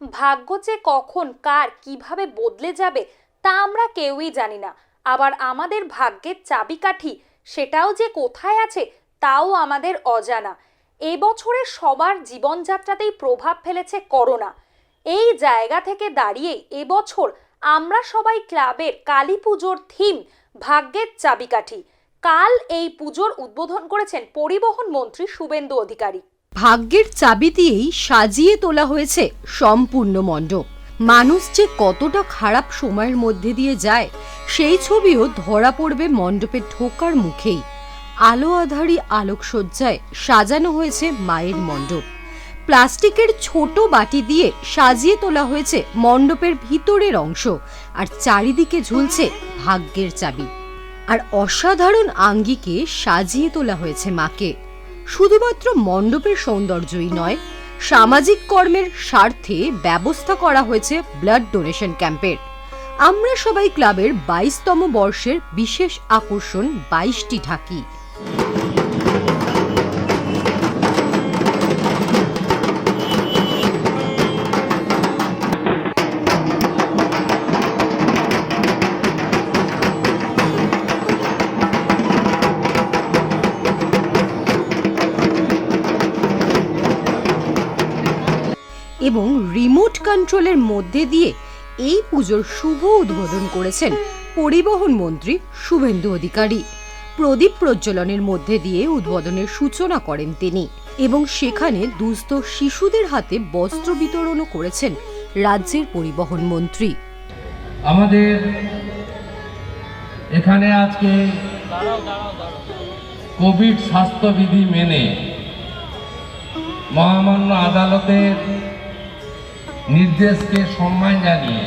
ভাগ্য যে কখন, কার কীভাবে বদলে যাবে, তা আমরা কেউই জানি না। আবার আমাদের ভাগ্যের চাবিকাঠি, সেটাও যে কোথায় আছে, তাও আমাদের অজানা। এবছরে সবার জীবনযাত্রাতেই প্রভাব ফেলেছে করোনা। এই জায়গা থেকে দাঁড়িয়ে এবছর আমরা সবাই ক্লাবের কালী পুজোর থিম, ভাগ্যের চাবিকাঠি। কাল এই পুজোর উদ্বোধন করেছেন পরিবহন মন্ত্রী শুভেন্দু অধিকারী। ভাগ্যের চাবি দিয়েই সাজিয়ে তোলা হয়েছে সম্পূর্ণ মণ্ডপ। মানুষ যে কতটা খারাপ সময়ের মধ্যে দিয়ে যায়, সেই ছবিও ধরা পড়বে মণ্ডপে ঢোকার মুখেই। আলো আধারি আলোকসজ্জায় সাজানো হয়েছে মায়ের মণ্ডপ। প্লাস্টিকের ছোট বাটি দিয়ে সাজিয়ে তোলা হয়েছে মণ্ডপের ভিতরের অংশ, আর চারিদিকে ঝুলছে ভাগ্যের চাবি। আর অসাধারণ আঙ্গিকে সাজিয়ে তোলা হয়েছে মাকে। শুধুমাত্র মণ্ডপের সৌন্দর্যই নয়, সামাজিক কর্মের স্বার্থে ব্যবস্থা করা হয়েছে ব্লাড ডোনেশন ক্যাম্পের। আমরা সবাই ক্লাবের বাইশতম বর্ষের বিশেষ আকর্ষণ বাইশটি ঢাকি। এবং রিমোট কন্ট্রোলের মধ্যে দিয়ে এই পুজোর শুভ উদ্বোধন করেছেন পরিবহন মন্ত্রী শুভেন্দু অধিকারী। প্রদীপ প্রজ্বলনের মধ্যে দিয়ে উদ্বোধনের সূচনা করেন তিনি এবং সেখানে দুস্থ শিশুদের হাতে বস্ত্র বিতরণও করেছেন রাজ্যের পরিবহন মন্ত্রী। আমাদের এখানে আজকে কোভিড স্বাস্থ্যবিধি মেনে মহামান্য আদালতের নির্দেশকে সম্মান জানিয়ে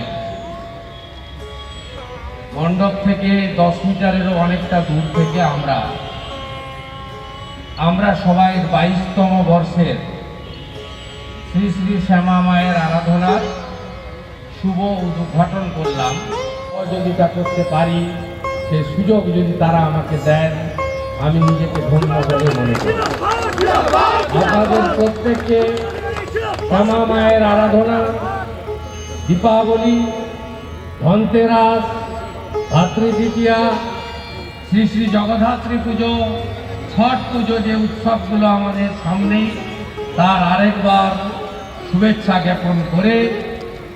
মণ্ডপ থেকে দশ মিটারেরও অনেকটা দূর থেকে আমরা আমরা সবাই বাইশতম বর্ষের শ্রী শ্রী শ্যামা মায়ের আরাধনার শুভ উদ্ঘাটন করলাম। সহযোগিতা করতে পারি, সে সুযোগ যদি তারা আমাকে দেন, আমি নিজেকে ধন্য বলে মনে করি। আপনাদের প্রত্যেককে শ্যামা মায়ের আরাধনা, দীপাবলি, ধনতেরাস, ভাতৃদ্বিতীয়া, শ্রী শ্রী জগদ্ধাত্রী পুজো, ছট পুজো যে উৎসবগুলো আমাদের সামনেই তার আরেকবার শুভেচ্ছা জ্ঞাপন করে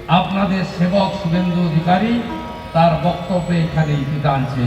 আপনাদের সেবক শুভেন্দু অধিকারী তার বক্তব্যে এখানে ইতি টানছে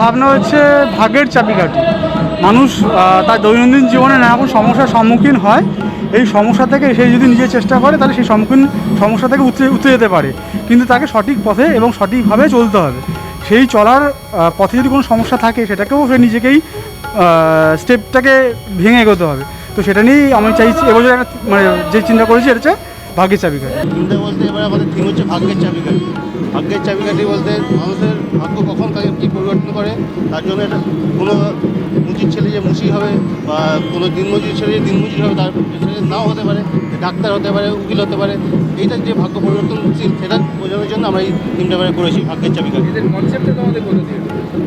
ভাবনা হচ্ছে ভাগ্যের চাবিকাঠি। মানুষ তার দৈনন্দিন জীবনে নানা রকম সমস্যার সম্মুখীন হয়। এই সমস্যা থেকে সে যদি নিজে চেষ্টা করে, তাহলে সেই সম্মুখীন সমস্যা থেকে উতরে উতরে যেতে পারে। কিন্তু তাকে সঠিক পথে এবং সঠিকভাবে চলতে হবে। সেই চলার পথে যদি কোনো সমস্যা থাকে, সেটাকেও সে নিজেকেই স্টেপটাকে ভেঙে এগোতে হবে। তো সেটা নিয়েই আমি চাইছি, এবছর একটা মানে যে চিন্তা করেছি এটা হচ্ছে ভাগ্যের চাবিকাঠি। চিন্তা বলতে এবার আমাদের থিম হচ্ছে ভাগ্যের চাবিকাঠি। ভাগ্যের চাবিকাঠি বলতে মানুষের ভাগ্য কখন কাকে কী পরিবর্তন করে তার জন্য এটা কোনো মুচির ছেলে যে মুচি হবে বা কোনো দিনমজুর ছেলে যে দিনমজুর হবে তার ছেলে নাও হতে পারে ডাক্তার হতে পারে উকিল হতে পারে এইটা যে ভাগ্য পরিবর্তনশীল সেটা বোঝানোর জন্য আমরা এই থিমটা এবারে করেছি ভাগ্যের চাবিকাঠি।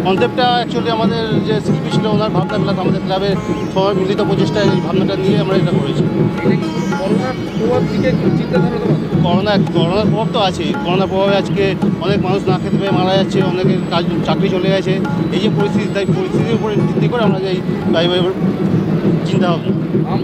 কনসেপ্টটা অ্যাকচুয়ালি আমাদের যে শিল্পী ছিল ওনার ভাবনা প্লাস আমাদের ক্লাবের সবাই মিলিত প্রচেষ্টায় এই ভাবনাটা নিয়ে আমরা এটা করেছি। করোনা, করোনার প্রভাব তো আছে। করোনার প্রভাবে আজকে অনেক মানুষ না খেতে পেয়ে মারা যাচ্ছে, অনেকে কাজ, চাকরি চলে গেছে। এই যে পরিস্থিতি, তাই পরিস্থিতির উপরে ভিত্তি করে আমরা এই চিন্তা ভাবনা